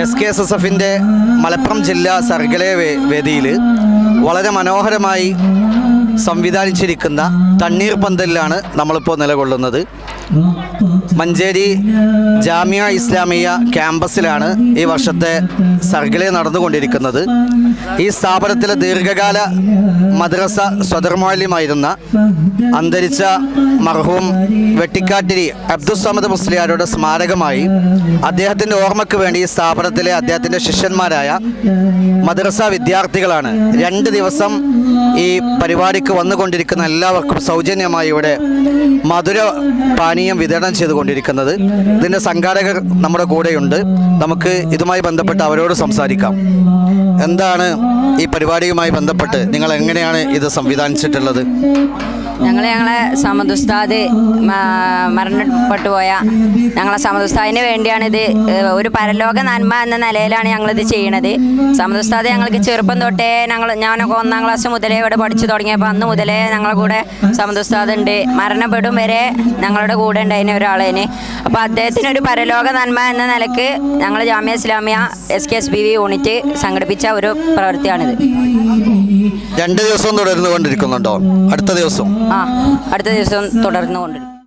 S K S S എഫിന്റെ മലപ്പുറം ജില്ലാ സർഗല വേദിയിൽ വളരെ മനോഹരമായി സംവിധാനിച്ചിരിക്കുന്ന തണ്ണീർ പന്തലിലാണ് നമ്മളിപ്പോൾ നിലകൊള്ളുന്നത്. മഞ്ചേരി ജാമിയ ഇസ്ലാമിയ ക്യാമ്പസിലാണ് ഈ വർഷത്തെ സർഗിളി നടന്നുകൊണ്ടിരിക്കുന്നത്. ഈ സ്ഥാപനത്തിലെ ദീർഘകാല മദ്രസ സ്വതർമാല്യമായിരുന്ന അന്തരിച്ച മർഹൂം വെട്ടിക്കാട്ടിരി അബ്ദുസമദ് മുസ്ലിയാരുടെ സ്മാരകമായി അദ്ദേഹത്തിന്റെ ഓർമ്മയ്ക്ക് വേണ്ടി ഈ സ്ഥാപനത്തിലെ അദ്ദേഹത്തിന്റെ ശിഷ്യന്മാരായ മദ്രസ വിദ്യാർത്ഥികളാണ് രണ്ട് ദിവസം ഈ പരിപാടിക്ക് വന്നുകൊണ്ടിരിക്കുന്ന എല്ലാവർക്കും സൗജന്യമായി ഇവിടെ മധുര പാനീയം വിതരണം ചെയ്തുകൊണ്ടിരിക്കുന്നത്. ഇതിന്റെ സംഘാടകർ നമ്മുടെ കൂടെയുണ്ട്. നമുക്ക് ഇതുമായി ബന്ധപ്പെട്ട് അവരോട് സംസാരിക്കാം. എന്താണ് ഈ പരിപാടിയുമായി ബന്ധപ്പെട്ട് നിങ്ങൾ എങ്ങനെയാണ് ഇത് സംവിധാനിച്ചിട്ടുള്ളത്? ഞങ്ങൾ ഞങ്ങളെ സമദുസ്താദ് മരണപ്പെട്ടു പോയ ഞങ്ങളെ സമദുസ്താദിന് വേണ്ടിയാണ് ഇത് ഒരു പരലോക നന്മ എന്ന നിലയിലാണ് ഞങ്ങളിത് ചെയ്യണത്. സമദുസ്താദ് ഞങ്ങൾക്ക് ചെറുപ്പം തൊട്ടേ ഞങ്ങൾ ഞാനൊക്കെ ഒന്നാം ക്ലാസ് മുതലേ ഇവിടെ പഠിച്ചു തുടങ്ങിയപ്പോൾ അന്ന് മുതലേ ഞങ്ങളുടെ കൂടെ സമദുസ്താദ് ഉണ്ട്. മരണപ്പെടും വരെ ഞങ്ങളുടെ കൂടെ ഉണ്ടായിരുന്ന ഒരാളേന് അപ്പോൾ അദ്ദേഹത്തിന് ഒരു പരലോക നന്മ എന്ന നിലയ്ക്ക് ഞങ്ങൾ Jamia Islamia S K S B V unit സംഘടിപ്പിച്ച ഒരു പ്രവൃത്തിയാണിത്. രണ്ട് ദിവസം തുടർന്നു കൊണ്ടിരിക്കുന്നുണ്ടോ അടുത്ത ദിവസം? ആ അടുത്ത ദിവസം തുടർന്നുകൊണ്ടിരിക്കും.